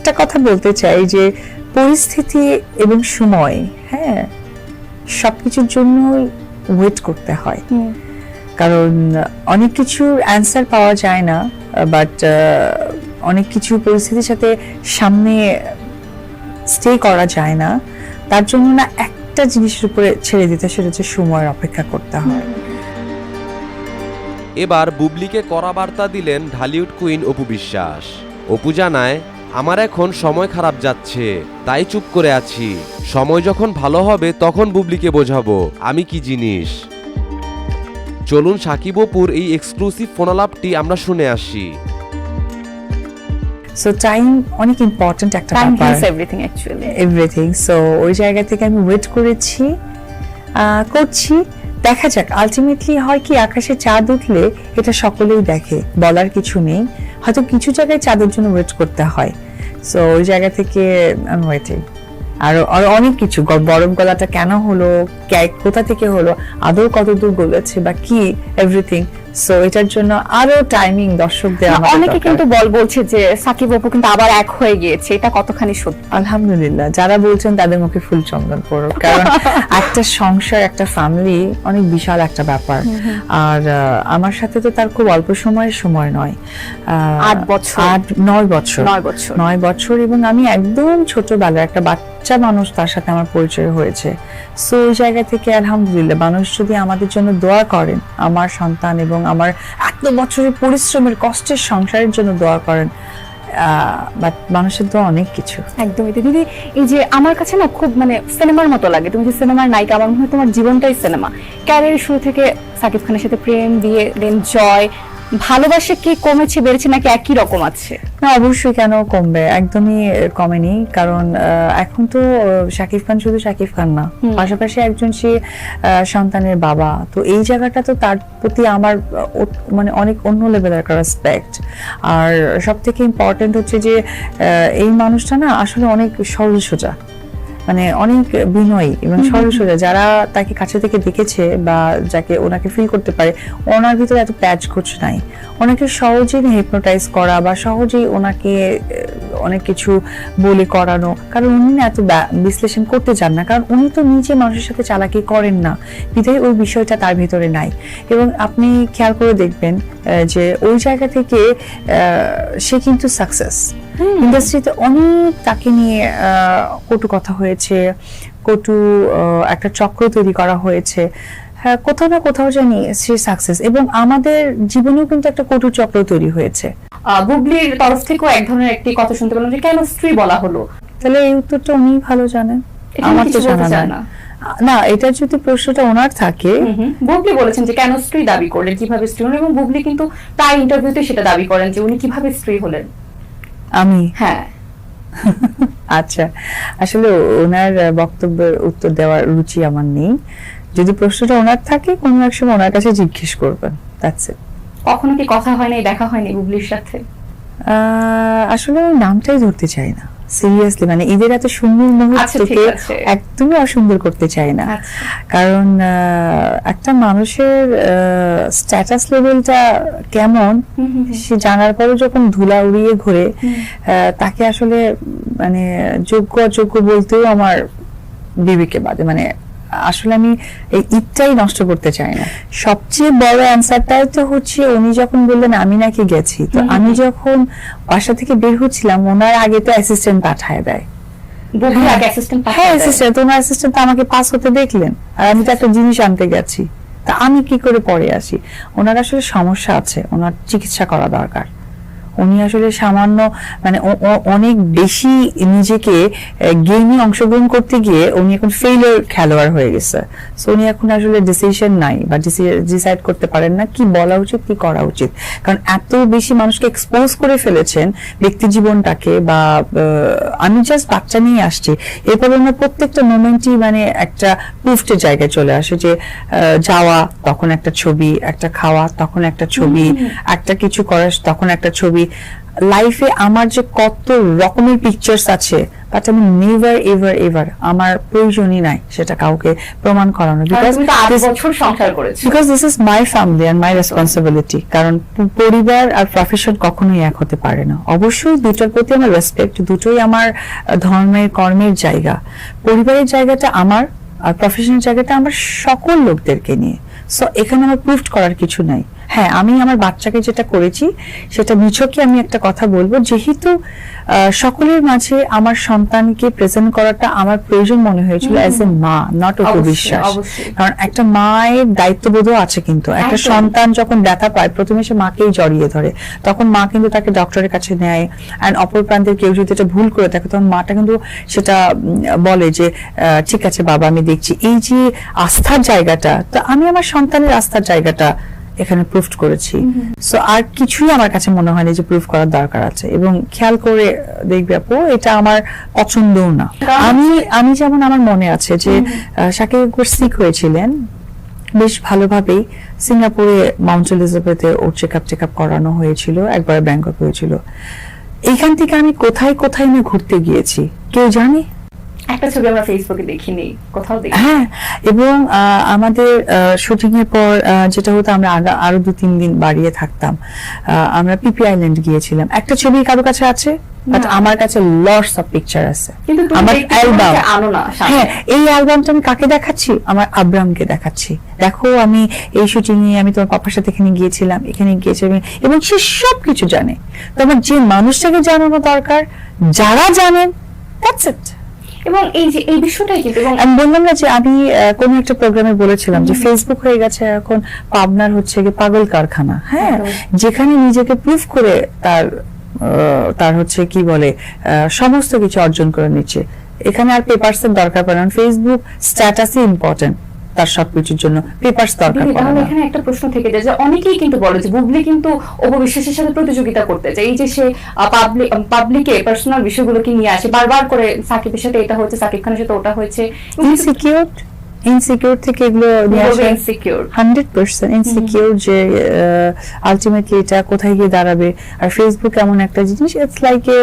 একটা কথা বলতে চাই যে পরিস্থিতি এবং সময় হ্যাঁ সবকিছুর জন্য ওয়েট করতে হয়। কারণ অনেক কিছুর অ্যান্সার পাওয়া যায় না বাট অনেক কিছু পরিস্থিতির সাথে সামনে স্টে করা যায় না। তার জন্য না একটা জিনিসের উপরে ছেড়ে দিতে সেটা হচ্ছে সময়ের অপেক্ষা করতে হয়। এবার বুবলিকে কড়া বার্তা দিলেন ঢালিউড কুইন অপু বিশ্বাস। অপু জানায় আমার এখন সময় খারাপ যাচ্ছে তাই চুপ করে আছি। সময় যখন ভালো হবে তখন বুবলিকে বোঝাবো আমি কি জিনিস। চলুন সাকিব অপুর এই এক্সক্লুসিভ ফোনালাপটি আমরা শুনে আসি। সো টাইম অনেক ইম্পর্ট্যান্ট একটা time heals everything actually everything so ওই জায়গা থেকে আমি ওয়েট করেছি আহ, করছি। দেখা যাক আলটিমেটলি হয় কি আকাশে চাঁদ উঠলে এটা সকলেই দেখে বলার কিছু নেই। হয়তো কিছু জায়গায় চাঁদের জন্য ওয়েট করতে হয়। সো ওই জায়গা থেকে আমি ওয়েটিং আর আর অনেক কিছু বরফ গলাটা কেন হলো কোথা থেকে হলো, আদৌ কত দূর গলেছে বা কি এভরিথিং সো এটার জন্য আরও টাইমিং দর্শকদের আমাদের অনেকে কিন্তু বল বলছে যে সাকিব অপু কিন্তু আবার এক হয়ে গিয়েছে এটা কতখানি সত্যি? আলহামদুলিল্লাহ যারা বলছেন তাদের মুখে ফুল চন্দন পড়ো কারণ একটা সংসার একটা ফ্যামিলি অনেক বিশাল একটা ব্যাপার। আর আমার সাথে তো তার খুব অল্প সময়ের সময় নয়। আট বছর। আট নয় বছর। নয় বছর। নয় বছর এবং আমি একদম ছোটবেলায় একটা বাচ্চা মানুষ তার সাথে আমার পরিচয় হয়েছে। সো ওই জায়গা থেকে আলহামদুলিল্লাহ মানুষ যদি আমাদের জন্য দোয়া করেন আমার সন্তান এবং আমার এত বছরের পরিশ্রমের কষ্টের সংসারের জন্য দোয়া করেন। বাট মানুষের তো অনেক কিছু। একদমই। দিদি, এই যে আমার কাছে না খুব মানে সিনেমার মতো লাগে। তুমি যে সিনেমার নায়িকা, আমার মনে হয় তোমার জীবনটাই সিনেমা। ক্যারিয়ার শুরু থেকে সাকিব খানের সাথে প্রেম, বিয়ে দেন জয় ভালোবাসা কি কমেছে বেড়েছে নাকি একই রকম আছে? না অবশ্যই কেন কমবে? একদমই কমেনি। কারণ এখন তো শাকিব খান শুধু শাকিব খান না। পাশাপাশি একজন সে সন্তানের বাবা। তো এই জায়গাটা তো তার প্রতি আমার মানে অনেক অন্য লেভেলের একটা রেসপেক্ট আর সব থেকে ইম্পর্টেন্ট হচ্ছে যে এই মানুষটা না আসলে অনেক সরল সোজা। মানে অনেক বিনয়ী এবং সরল সোজা। যারা তাকে কাছে থেকে দেখেছে বা যাকে ওনাকে ফিল করতে পারে ওনার ভিতরে এত প্যাচ গোছ নাই। ওনাকে সহজেই হিপনোটাইজ করা বা সহজেই ওনাকে অনেক কিছু বলে করানো। কারণ উনি না এত বিশ্লেষণ করতে চান না। কারণ উনি তো নিজে মানুষের সাথে চালাকি করেন না। বিধায় ওই বিষয়টা তার ভিতরে নাই। এবং আপনি খেয়াল করে দেখবেন যে ওই জায়গা থেকে সে কিন্তু সাকসেস ইন্ডাস্ট্রিতে অনেক তাকে নিয়ে আহ, কটু কথা হয়েছে কটু একটা চক্র তৈরি করা হয়েছে। হ্যাঁ কোথাও না কোথাও জানি সে সাকসেস এবং আমাদের জীবনেও কিন্তু একটা কটু চক্র তৈরি হয়েছে। বুবলির তরফ থেকেও এক ধরনের একটি কথা শুনতে পেলাম যে কেন স্ত্রী বলা হলো? তাহলে এই উত্তরটা উনি ভালো জানেন। আমার তো জানা না। না এটা যদি প্রশ্নটা ওনার থাকে। বুবলি বলেছেন যে কেন স্ত্রী দাবি করলেন কীভাবে স্ত্রী হলেন এবং বুবলি কিন্তু তার ইন্টারভিউতে সেটা দাবি করেন যে উনি কীভাবে স্ত্রী হলেন। আমি? হ্যাঁ। আচ্ছা আসলে ওনার বক্তব্যের উত্তর দেওয়ার রুচি আমার নেই। যদি প্রশ্নটা ওনার থাকে কোনো এক সময় ওনার কাছে জিজ্ঞেস করবেন দ্যাটস ইট কখনো কি কথা হয়নি দেখা হয়নি বুবলির সাথে আসলে ওর নামটাই ধরতে চাই না সিরিয়াসলি মানে ঈদের এত সুন্দর আচ্ছা, মুহূর্তকে একদমই অসুন্দর করতে চাই না আচ্ছা। কারণ একটা মানুষের স্ট্যাটাস লেভেলটা কেমন। সে জানার পরেও যখন ধুলা উড়িয়ে ঘুরে তাকে আসলে মানে যোগ্য অযোগ্য বলতেও আমার বিবেকে বাদে মানে আসলে আমি এই ঈদটাই নষ্ট করতে চাই না। সবচেয়ে বড় অ্যান্সারটাই তো হচ্ছে উনি যখন বললেন আমি নাকি গেছি। তো আমি যখন বাসা থেকে বের হচ্ছিলাম ওনার আগে তো অ্যাসিস্ট্যান্ট পাঠায় দেয়। হ্যাঁ অ্যাসিস্ট্যান্ট ওনার অ্যাসিস্ট্যান্ট আমাকে পাস হতে দেখলেন। আর আমি তো একটা জিনিস আনতে গেছি। তা আমি কি করে পরে আসি? ওনার আসলে সমস্যা আছে ওনার চিকিৎসা করা দরকার। উনি আসলে সামান্য মানে অনেক বেশি নিজেকে গেমে অংশগ্রহণ করতে গিয়ে উনি এখন ফেইলিয়র খেলোয়াড় হয়ে গেছে। সো উনি এখন আসলে ডিসিশন নাই বা ডিসাইড করতে পারেন না কি বলা উচিত কি করা উচিত। কারণ এত বেশি মানুষকে এক্সপোজ করে ফেলেছেন ব্যক্তি জীবনটাকে বা আমি জাস্ট বাচ্চা নিয়ে আসছি। এরপর ওনার প্রত্যেকটা মোমেন্টই মানে একটা পুফটের জায়গায় চলে আসে যে যাওয়া তখন একটা ছবি একটা খাওয়া তখন একটা ছবি একটা কিছু করা তখন একটা ছবি লাইফে আমার যে কত রকমের পিকচার্স আছে বাট আমি নেভার এভার এভার আমার প্রয়োজনই নাই সেটা কাউকে প্রমাণ করানো। Because this is my family and my responsibility কারণ পরিবার আর প্রফেশন কখনোই এক হতে পারে না। অবশ্যই দুটোর প্রতি আমার রেসপেক্ট দুটোই আমার ধর্মের কর্মের জায়গা। পরিবারের জায়গাটা আমার আর প্রফেশনের জায়গাটা আমার সকল লোকদেরকে নিয়ে। সো এখানে আমার প্রুফ করার কিছু নাই। হ্যাঁ আমি আমার বাচ্চাকে যেটা করেছি সেটা মিছকে আমি একটা কথা বলব। যেহেতু সকলের মাঝে আমার সন্তানকে প্রেজেন্ট করাটা আমার প্রয়োজন মনে হয়েছিল অ্যাজ এ মা নট অবশ্যই, উপবিশ্বাস কারণ একটা মায়ের দায়িত্ববোধও আছে কিন্তু। একটা সন্তান যখন ব্যথা পায় প্রথমে সে মাকেই জড়িয়ে ধরে। তখন মা কিন্তু তাকে ডক্টরের কাছে নেয়। অ্যান্ড অপর প্রান্তের কেউ যদি এটা ভুল করে থাকে তখন মাটা কিন্তু সেটা বলে যে ঠিক আছে বাবা আমি দেখছি। এই যে আস্থার জায়গাটা তো আমি আমার সন্তানের আস্থার জায়গাটা এখানে প্রুফ করেছি। সো আর কিছুই আমার কাছে মনে হয়নি যে প্রুফ করার দরকার আছে। এবং খেয়াল করে দেখবে আপু এটা আমার পছন্দও না। আমি আমি যেমন আমার মনে আছে যে আহ, শাকিব সিক হয়েছিলেন বেশ ভালোভাবেই সিঙ্গাপুরে মাউন্ট এলিজাবেথে ওর চেক আপ টেক আপ করানো হয়েছিল একবার ব্যাংকক হয়েছিল। এখান থেকে আমি কোথায় কোথায় না ঘুরতে গিয়েছি কেউ জানে? একটা ছবি আমরা ফেসবুকে দেখিনি কোথাও দেখি হ্যাঁ এবং আমাদের শুটিং এর পর যেটা হতো আমরা আরও দু তিন দিন বাড়িয়ে থাকতাম। আমরা পিপি আইল্যান্ড গিয়েছিলাম। একটা ছবি কারও কাছে আছে? বাট আমার কাছে লটস অফ পিকচার আছে। আমার অ্যালবাম। হ্যাঁ এই অ্যালবামটা আমি কাকে দেখাচ্ছি? আমার আব্রামকে দেখাচ্ছি। দেখো আমি এই শুটিং এ আমি তোমার পাপার সাথে এখানে গিয়েছিলাম এখানে গিয়েছিলাম এবং সে সব কিছু জানে। তোমার যে মানুষটাকে জানানো দরকার যারা জানেন দ্যাটস ইট এবং এই যে এই বিষয়টাই কিন্তু আমি বললাম না যে আমি কোনো একটা প্রোগ্রামে বলেছিলাম যে ফেসবুক হয়ে গেছে এখন পাবনার হচ্ছে গিয়ে পাগল কারখানা হ্যাঁ? যেখানে নিজেকে প্রুফ করে তার তার হচ্ছে কি বলে সমস্ত কিছু অর্জন করে নিচ্ছে। এখানে আর পেপারসের দরকার পড়ে না। ফেসবুক স্ট্যাটাসই ইম্পর্টেন্ট তার সবকিছুর জন্য পেপারস দরকার পড়ে না। এখানে একটা প্রশ্ন থেকে যায় যে অনেকেই কিন্তু বলে যে বুবলি কিন্তু অপবিশ্বাসের সাথে প্রতিযোগিতা করতে চায়। এই যে সে পাবলিক পাবলিকে পার্সোনাল বিষয়গুলোকে নিয়ে আসে বারবার করে সাকিবের সাথে এটা হয়েছে সাকিব খানের সাথে ওটা হয়েছে। ইনসিকিউর ইনসিকিউর থেকে এগুলো ইনসিকিউর হান্ড্রেড পার্সেন্ট ইনসিকিউর যে আলটিমেটলি এটা কোথায় গিয়ে দাঁড়াবে। আর ফেসবুক এমন একটা জিনিস ইটস লাইক এ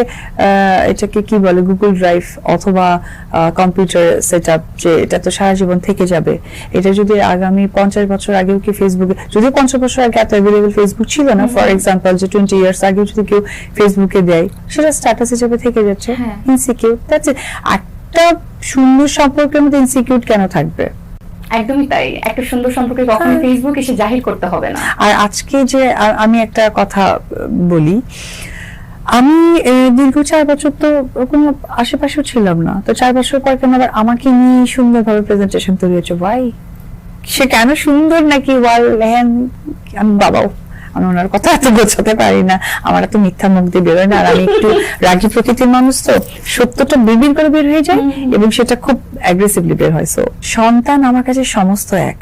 এটাকে কি বলে গুগল ড্রাইভ অথবা কম্পিউটার সেট আপ যে এটা তো সারা জীবন থেকে যাবে। এটা যদি আগামী পঞ্চাশ বছর আগেও কি ফেসবুকে যদিও পঞ্চাশ বছর আগে এত অ্যাভেলেবল ফেসবুক ছিল না ফর এক্সাম্পল যে টোয়েন্টি ইয়ার্স আগে যদি কেউ ফেসবুকে দেয় সেটা স্ট্যাটাস হিসেবে থেকে যাচ্ছে। ইনসিকিউর দ্যাটস একটা সুন্দর সম্পর্কের মধ্যে ইনসিকিউর কেন থাকবে? একদমই তাই। একটা সুন্দর সম্পর্কে কখনো হ্যাঁ। ফেসবুক এসে জাহির করতে হবে না। আর আজকে যে আমি একটা কথা বলি। আমি দীর্ঘ চার বছর তো কোনো আশেপাশেও ছিলাম না। তো চার বছর পর কেন আবার আমাকে নিয়ে সুন্দরভাবে প্রেজেন্টেশন তৈরি হচ্ছে ভাই সে কেন সুন্দর নাকি? ওয়াল হ্যান আমি বাবাও। আমি ওনার কথা এত বোঝাতে পারি না। আমার এত মিথ্যা মুখ দিয়ে বেরোয় না। আর আমি একটু রাগী প্রকৃতির মানুষ তো সত্যটা বিড়বিড় করে বের হয়ে যায় এবং সেটা খুব অ্যাগ্রেসিভলি বের হয়। সো সন্তান আমার কাছে সমস্ত এক।